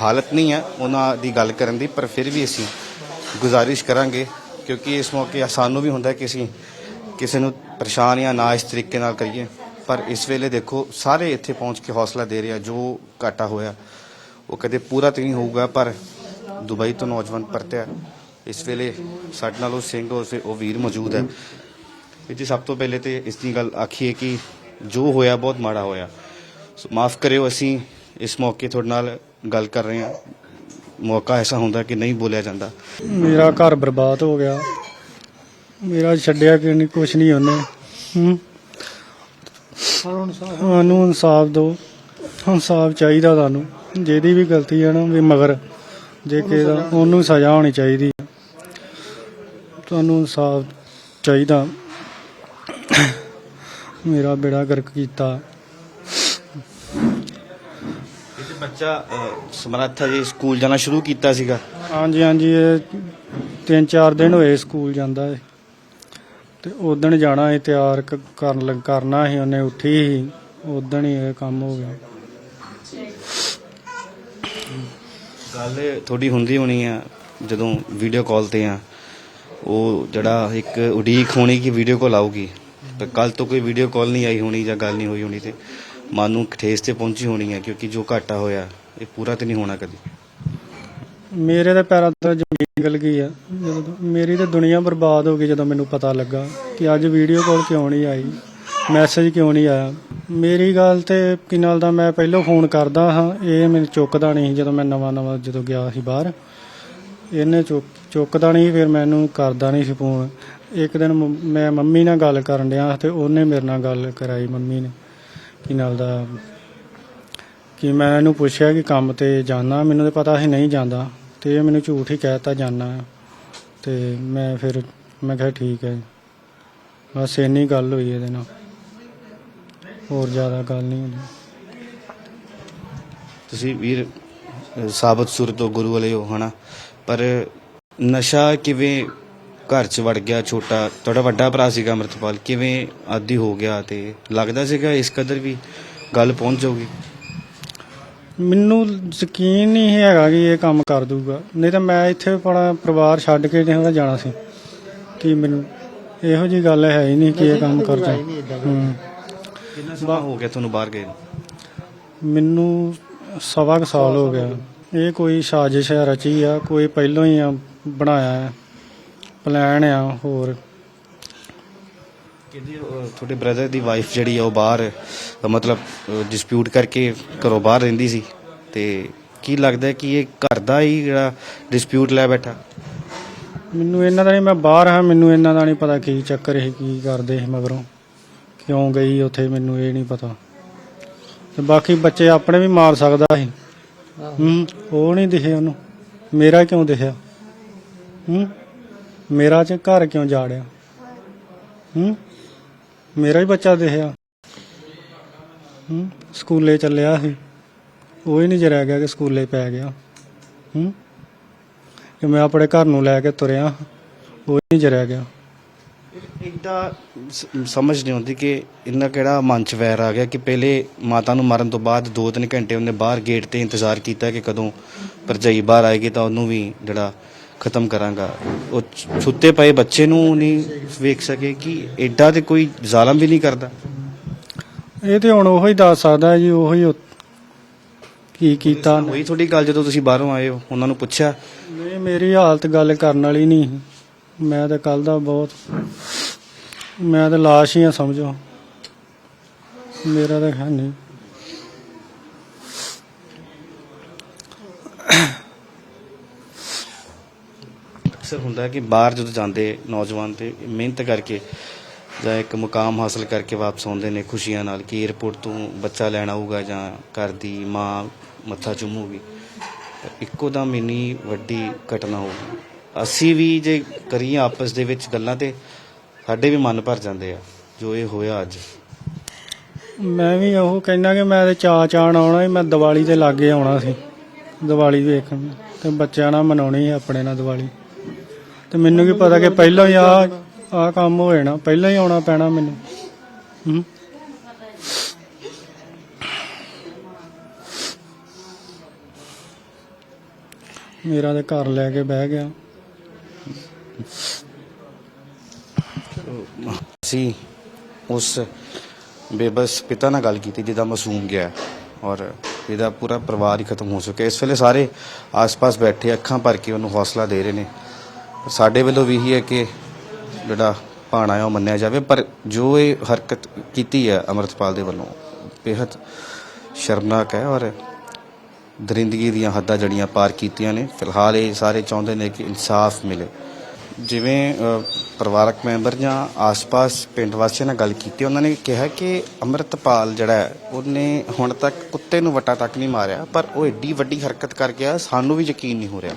ਹਾਲਤ ਨਹੀਂ ਹੈ ਉਹਨਾਂ ਦੀ ਗੱਲ ਕਰਨ ਦੀ, ਪਰ ਫਿਰ ਵੀ ਅਸੀਂ ਗੁਜ਼ਾਰਿਸ਼ ਕਰਾਂਗੇ, ਕਿਉਂਕਿ ਇਸ ਮੌਕੇ ਸਾਨੂੰ ਵੀ ਹੁੰਦਾ ਕਿ ਅਸੀਂ ਕਿਸੇ ਨੂੰ ਪਰੇਸ਼ਾਨ ਜਾਂ ਨਾ ਇਸ ਤਰੀਕੇ ਨਾਲ ਕਰੀਏ। ਪਰ ਇਸ ਵੇਲੇ ਦੇਖੋ, ਸਾਰੇ ਇੱਥੇ ਪਹੁੰਚ ਕੇ ਹੌਸਲਾ ਦੇ ਰਿਹਾ, ਜੋ ਘਾਟਾ ਹੋਇਆ, ਉਹ ਕਦੇ ਪੂਰਾ ਤਾਂ ਨਹੀਂ ਹੋਊਗਾ, ਪਰ ਦੁਬਈ ਤੋਂ ਨੌਜਵਾਨ ਪਰਤਿਆ। ਇਸ ਵੇਲੇ ਸਾਡੇ ਨਾਲ ਉਹ ਸਿੰਘ ਉਹ ਉਹ ਵੀਰ ਮੌਜੂਦ ਹੈ। ਇਹ ਜੀ, ਸਭ ਤੋਂ ਪਹਿਲੇ ਤੇ ਇਸ ਦੀ ਗੱਲ ਆਖੀਏ ਕਿ ਜੋ ਹੋਇਆ, ਬਹੁਤ ਮਾੜਾ ਹੋਇਆ। ਸੋ ਮਾਫ ਕਰਿਓ, ਅਸੀਂ ਇਸ ਮੌਕੇ ਤੁਹਾਡੇ ਨਾਲ ਗੱਲ ਕਰ ਰਹੇ ਹਾਂ। ਮੌਕਾ ਐਸਾ ਹੁੰਦਾ ਕਿ ਨਹੀਂ ਬੋਲਿਆ ਜਾਂਦਾ। ਮੇਰਾ ਘਰ ਬਰਬਾਦ ਹੋ ਗਿਆ। ਮੇਰਾ ਛੱਡਿਆ ਕਿ ਨਹੀਂ ਕੁਛ ਨਹੀਂ ਉਹਨੇ। ਹੂੰ। ਸਾਨੂੰ ਇਨਸਾਫ ਦਿਓ। ਇਨਸਾਫ ਚਾਹੀਦਾ ਤੁਹਾਨੂੰ ਜਿਹਦੀ ਵੀ ਗਲਤੀ ਹੈ ਨਾ ਵੀ ਮਗਰ ਜੇ ਕਿਸੇ ਦਾ ਉਹਨੂੰ ਸਜ਼ਾ ਹੋਣੀ ਚਾਹੀਦੀ। ਹੈ। ਤੁਹਾਨੂੰ ਇਨਸਾਫ ਚਾਹੀਦਾ। ਮੇਰਾ ਬੇੜਾ ਗਰਕ ਕੀਤਾ। ਇਹ ਤੇ ਬੱਚਾ ਅ, ਸਮਰੱਥ ਜੀ ਸਕੂਲ ਜਾਣਾ ਸ਼ੁਰੂ ਕੀਤਾ ਸੀਗਾ। ਹਾਂਜੀ ਹਾਂਜੀ ਇਹ ਤਿੰਨ ਚਾਰ ਦਿਨ ਹੋਏ ਸਕੂਲ ਜਾਂਦਾ ਹੈ ਤੇ ਉਦਣ ਜਾਣਾ ਹੈ ਤਿਆਰ ਕ- ਕਰਨ ਲੱਗ ਕਰਨਾ ਸੀ ਉਹਨੇ ਉੱਠੀ ਸੀ ਉਦਣ ਹੀ ਇਹ ਕੰਮ ਹੋ ਗਿਆ। ਗੱਲ ਥੋੜੀ ਹੁੰਦੀ ਹੋਣੀ ਆ ਜਦੋਂ ਵੀਡੀਓ ਕਾਲ ਤੇ ਆ ਉਹ ਜਿਹੜਾ ਇੱਕ ਉਡੀਕ ਹੋਣੀ ਕਿ ਵੀਡੀਓ ਕਾਲ ਆਊਗੀ ਪਰ ਕੱਲ ਤੋਂ ਕੋਈ ਵੀਡੀਓ ਕਾਲ ਨਹੀਂ ਆਈ ਹੋਣੀ ਜਾਂ ਗੱਲ ਨਹੀਂ ਹੋਈ ਹੋਣੀ ਤੇ ਮਨ ਨੂੰ ਠੇਸ ਤੇ ਪਹੁੰਚੀ ਹੋਣੀ ਹੈ, ਕਿਉਂਕਿ ਜੋ ਘਾਟਾ ਹੋਇਆ, ਇਹ ਪੂਰਾ ਤੇ ਨਹੀਂ ਹੋਣਾ ਕਦੀ। ਮੇਰੇ ਦੇ ਪੈਰਾਂ ਤੋਂ ਜ਼ਮੀਨ ਨਿਕਲ ਗਈ ਆ। ਜਦੋਂ ਤੋਂ- ਮੇਰੀ ਤਾਂ ਦੁਨੀਆ ਬਰਬਾਦ ਹੋ ਗਈ, ਜਦੋਂ ਮੈਨੂੰ ਪਤਾ ਲੱਗਾ ਕਿ ਅੱਜ ਵੀਡੀਓ ਕਾਲ ਕਿਉਂ ਨਹੀਂ ਆਈ, ਮੈਸੇਜ ਕਿਉਂ ਨਹੀਂ ਆਇਆ। ਮੇਰੀ ਗੱਲ ਤੇ ਕੀ ਨਾਲ ਦਾ ਮੈਂ ਪਹਿਲਾਂ ਫੋਨ ਕਰਦਾ ਹਾਂ, ਇਹ ਮੈਨੂੰ ਚੁੱਕਦਾ ਨਹੀਂ ਸੀ ਜਦੋਂ ਮੈਂ ਨਵਾਂ ਨਵਾਂ ਜਦੋਂ ਗਿਆ ਸੀ ਬਾਹਰ। ਇਹਨੇ ਚੁੱਕ, ਚੁੱਕਦਾ ਨਹੀਂ ਫਿਰ ਮੈਨੂੰ ਕਰਦਾ ਨਹੀਂ ਸੀ ਫੋਨ। ਇੱਕ ਦਿਨ ਮੰਮ- ਮੈਂ ਮੰਮੀ ਨਾਲ ਗੱਲ ਕਰਨ ਡਿਆ ਤੇ ਉਹਨੇ ਮੇਰੇ ਨਾਲ ਗੱਲ ਕਰਾਈ ਮੰਮੀ ਨੇ। ਕੀ ਨਾਲ ਦਾ? ਕਿ ਮੈਂ ਇਹਨੂੰ ਪੁੱਛਿਆ ਕਿ ਕੰਮ ਤੇ ਜਾਣਾ ਮੈਨੂੰ ਤਾਂ ਪਤਾ ਸੀ ਨਹੀਂ ਜਾਂਦਾ, ਤੇ ਇਹ ਮੈਨੂੰ ਝੂਠ ਹੀ ਕਹਿਤਾ ਜਾਣਾ ਤੇ ਮੈਂ ਫਿਰ, ਮੈਂ ਕਿਹਾ ਠੀਕ ਹੈ ਬਸ ਇੰਨੀ ਗੱਲ ਹੋਈ ਇਹਦੇ ਨਾਲ। ਹੋਰ ਜ਼ਿਆਦਾ ਗੱਲ ਨਹੀਂ ਹੋਈ। ਤੁਸੀਂ ਵੀਰ ਸਾਬਤ ਸੁਰ ਤੋਂ ਗੁਰੂ ਵਾਲੇ ਹੋ, ਹਨਾ? ਪਰ ਨਸ਼ਾ ਕਿਵੇਂ ਘਰ ਚ ਵੜ ਗਿਆ ਛੋਟਾ ਤੁਹਾਡਾ ਵੱਡਾ ਭਰਾ ਸੀਗਾ ਅਮਰਤਪਾਲ ਕਿਵੇਂ ਆਦੀ ਹੋ ਗਿਆ ਤੇ ਲੱਗਦਾ ਸੀਗਾ ਇਸ ਕਦਰ ਵੀ ਗੱਲ ਪਹੁੰਚ ਜਾਊਗੀ? ਮੈਨੂੰ ਯਕੀਨ ਨਹੀਂ ਹੈਗਾ ਕਿ ਇਹ ਕੰਮ ਕਰ ਦੂਗਾ ਨਹੀਂ ਤਾਂ ਮੈਂ ਇੱਥੇ ਆਪਣਾ ਪਰਿਵਾਰ ਛੱਡ ਕੇ ਨਹੀਂ ਉਹਦਾ ਜਾਣਾ ਸੀ। ਕਿ ਮੈਨੂੰ ਇਹੋ ਜੀ ਗੱਲ ਹੈ ਹੀ ਨਹੀਂ ਕਿ ਇਹ ਕੰਮ ਕਰ ਜਾ ਹੂੰ। ਕਿੰਨਾ ਸਮਾਂ ਹੋ ਗਿਆ ਤੁਹਾਨੂੰ ਬਾਹਰ ਗਏ? ਮੈਨੂੰ ਸਵਾ ਕੁ ਸਾਲ ਹੋ ਗਿਆ। ਇਹ ਕੋਈ ਸਾਜ਼ਿਸ਼ ਹੈ ਰਚੀ ਆ ਕੋਈ ਪਹਿਲਾਂ ਹੀ ਆ ਬਣਾਇਆ ਹੈ। ਪਲਾਨ ਆ ਹੋਰ। ਕਹਿੰਦੇ ਤੁਹਾਡੇ ਬ੍ਰਦਰ ਦੀ ਵਾਈਫ ਜਿਹੜੀ ਆ ਉਹ ਬਾਹਰ ਅ, ਮਤਲਬ ਡਿਸਪਿਊਟ ਕਰਕੇ ਘਰੋਂ ਬਾਹਰ ਰਹਿੰਦੀ ਸੀ। ਤੇ ਕੀ ਲੱਗਦਾ ਕਿ ਇਹ ਘਰ ਦਾ ਹੀ ਜਿਹੜਾ ਡਿਸਪਿਊਟ ਲੈ ਬੈਠਾ? ਮੈਨੂੰ ਇਹਨਾਂ ਦਾ ਨਹੀਂ ਮੈਂ ਬਾਹਰ ਹਾਂ ਮੈਨੂੰ ਇਹਨਾਂ ਦਾ ਨਹੀਂ ਪਤਾ ਕੀ ਚੱਕਰ ਹੈ ਕੀ ਕਰਦੇ ਸੀ ਮਗਰੋਂ। ਕਿਉਂ ਗਈ ਉੱਥੇ ਮੈਨੂੰ ਇਹ ਨਹੀਂ ਪਤਾ। ਤੇ ਬਾਕੀ ਬੱਚੇ ਆਪਣੇ ਵੀ ਮਾਰ ਸਕਦਾ ਸੀ। ਹੂੰ ਉਹ ਨਹੀਂ ਦਿਖੇ ਉਹਨੂੰ। ਮੇਰਾ ਕਿਉਂ ਦਿਖਿਆ? ਹੂੰ? ਮੇਰਾ ਚ ਘਰ ਕਿਉਂ ਜਾੜਿਆ? ਹੂੰ? ਮੇਰਾ ਹੀ ਬੱਚਾ ਦਿਖਿਆ। ਹੂੰ? ਸਕੂਲੇ ਚੱਲਿਆ ਸੀ। ਉਹ ਹੀ ਨਹੀਂ ਜਰਿਆ ਗਿਆ ਕਿ ਸਕੂਲੇ ਪੈ ਗਿਆ। ਹੂੰ? ਕਿ ਮੈਂ ਆਪਣੇ ਘਰ ਨੂੰ ਲੈ ਕੇ ਤੁਰਿਆ। ਉਹ ਹੀ ਨਹੀਂ ਜਰਿਆ ਗਿਆ। ਇੱਦਾਂ ਸਮਝ ਨਹੀਂ ਆਉਂਦੀ ਕਿ ਇੰਨਾ ਕਿਹੜਾ ਮਨ ਚ ਵੈਰ ਆ ਗਿਆ ਕਿ ਪਹਿਲੇ ਮਾਤਾ ਨੂੰ ਮਾਰਨ ਤੋਂ ਬਾਅਦ 2-3 ਘੰਟੇ ਉਹਨੇ ਬਾਹਰ ਗੇਟ ਤੇ ਇੰਤਜ਼ਾਰ ਕੀਤਾ ਕਿ ਕਦੋਂ ਭਰਜਾਈ ਬਾਹਰ ਆਏਗੀ ਤਾਂ ਉਹਨੂੰ ਵੀ ਜਿਹੜਾ ਖਤਮ ਕਰਾਂਗਾ। ਉਹ ਸੁੱਤੇ ਪਏ ਬੱਚੇ ਨੂੰ ਨਹੀਂ ਵੇਖ ਸਕੇ ਕਿ ਐਡਾ ਤੇ ਕੋਈ ਜ਼ਾਲਮ ਵੀ ਨਹੀਂ ਕਰਦਾ। ਇਹ ਤੇ ਹੁਣ ਉਹੋ ਹੀ ਦੱਸ ਸਕਦਾ ਜੀ ਉਹੋ ਹੀ ਉਹ- ਕੀ ਕੀਤਾ ਹੋਈ ਤੁਹਾਡੀ ਗੱਲ ਜਦੋਂ ਤੁਸੀਂ ਬਾਹਰੋਂ ਆਏ ਹੋ ਉਹਨਾਂ ਨੂੰ ਪੁੱਛਿਆ? ਨਹੀਂ ਮੇਰੀ ਹਾਲਤ ਗੱਲ ਕਰਨ ਵਾਲੀ ਨਹੀਂ। ਮੈਂ ਤਾਂ ਕੱਲ ਦਾ ਬਹੁਤ ਮੈਂ ਤਾਂ ਲਾਸ਼ ਹੀ ਆ ਸਮਝੋ। ਮੇਰਾ ਤਾਂ ਹੈ ਨਹੀਂ। ਅਕਸਰ ਹੁੰਦਾ ਹੈ ਕਿ ਬਾਹਰ ਜਦੋਂ ਜਾਂਦੇ ਨੌਜਵਾਨ ਤੇ ਮਿਹਨਤ ਕਰਕੇ ਜਾਂ ਇੱਕ ਮੁਕਾਮ ਹਾਸਲ ਕਰਕੇ ਵਾਪਸ ਆਉਂਦੇ ਨੇ ਖੁਸ਼ੀਆਂ ਨਾਲ ਕਿ 에어ਪੋਰਟ ਤੋਂ ਬੱਚਾ ਲੈਣ ਆਊਗਾ ਜਾਂ ਘਰ ਦੀ ਮਾਂ ਮੱਥਾ ਚੁੰਮੂਗੀ ਇੱਕੋ ਦਮ ਇੰਨੀ ਵੱਡੀ ਘਟਨਾ ਹੋ ਗਈ। ਅਸੀਂ ਵੀ ਜੇ ਕਰੀਏ ਆਪਸ ਦੇ ਵਿੱਚ ਗੱਲਾਂ ਤੇ ਸਾਡੇ ਵੀ ਮਨ ਭਰ ਜਾਂਦੇ ਆ ਜੋ ਇਹ ਹੋਇਆ ਅੱਜ। ਮੈਂ ਵੀ ਉਹ ਕਹਿਣਾ ਕਿ ਮੈਂ ਤੇ ਚਾ ਚਾਣ ਆਉਣਾ ਸੀ, ਮੈਂ ਦੀਵਾਲੀ ਦੇ ਲਾਗੇ ਆਉਣਾ ਸੀ, ਦੀਵਾਲੀ ਵੇਖਣ। ਤੇ ਬੱਚਿਆਂ ਨਾਲ ਮਨਾਉਣੀ ਆਪਣੇ ਨਾਲ ਦੀਵਾਲੀ। ਤੇ ਮੈਨੂੰ ਕੀ ਪਤਾ ਕਿ ਪਹਿਲਾਂ ਹੀ ਆ ਆ ਕੰਮ ਹੋ ਜਾਣਾ, ਪਹਿਲਾਂ ਹੀ ਆਉਣਾ ਪੈਣਾ ਮੈਨੂੰ। ਹੂੰ। ਮੇਰਾ ਤੇ ਘਰ ਲੈ ਕੇ ਬਹਿ ਗਿਆ। ਅਸੀਂ ਉਸ ਬੇਬਸ ਪਿਤਾ ਨਾਲ ਗੱਲ ਕੀਤੀ, ਜਿਹਦਾ ਮਾਸੂਮ ਗਿਆ ਔਰ ਇਹਦਾ ਪੂਰਾ ਪਰਿਵਾਰ ਹੀ ਖਤਮ ਹੋ ਚੁੱਕਿਆ। ਇਸ ਵੇਲੇ ਸਾਰੇ ਆਸ-ਪਾਸ ਬੈਠੇ, ਅੱਖਾਂ ਭਰ ਕੇ ਉਹਨੂੰ ਹੌਸਲਾ ਦੇ ਰਹੇ ਨੇ। ਪਰ ਸਾਡੇ ਵੱਲੋਂ ਵੀ ਇਹੀ ਹੈ ਕਿ ਜਿਹੜਾ ਭਾਣਾ ਹੈ ਉਹ ਮੰਨਿਆ ਜਾਵੇ ਪਰ ਜੋ ਇਹ ਹਰਕਤ ਕੀਤੀ ਹੈ ਅਮਰਤਪਾਲ ਦੇ ਵੱਲੋਂ ਬੇहद ਸ਼ਰਮਨਾਕ ਹੈ ਔਰ ਦਰਿੰਦਗੀ ਦੀਆਂ ਹੱਦਾਂ ਜੜੀਆਂ ਪਾਰ ਕੀਤੀਆਂ ਨੇ ਫਿਲਹਾਲ ਇਹ ਸਾਰੇ ਚਾਹੁੰਦੇ ਨੇ ਕਿ ਇਨਸਾਫ ਮਿਲੇ। ਜਿਵੇਂ ਪਰਿਵਾਰਕ ਮੈਂਬਰ ਜਾਂ ਆਸ-ਪਾਸ ਪਿੰਡ ਵਾਸੀਆਂ ਨਾਲ ਗੱਲ ਕੀਤੀ ਉਹਨਾਂ ਨੇ ਕਿਹਾ ਕਿ ਅੰਮ੍ਰਿਤਪਾਲ ਜਿਹੜਾ ਹੈ, ਉਹਨੇ ਹੁਣ ਤੱਕ ਕੁੱਤੇ ਨੂੰ ਵਟਾ ਤੱਕ ਨਹੀਂ ਮਾਰਿਆ ਪਰ ਉਹ ਏਡੀ ਵੱਡੀ ਹਰਕਤ ਕਰ ਗਿਆ ਸਾਨੂੰ ਵੀ ਯਕੀਨ ਨਹੀਂ ਹੋ ਰਿਹਾ।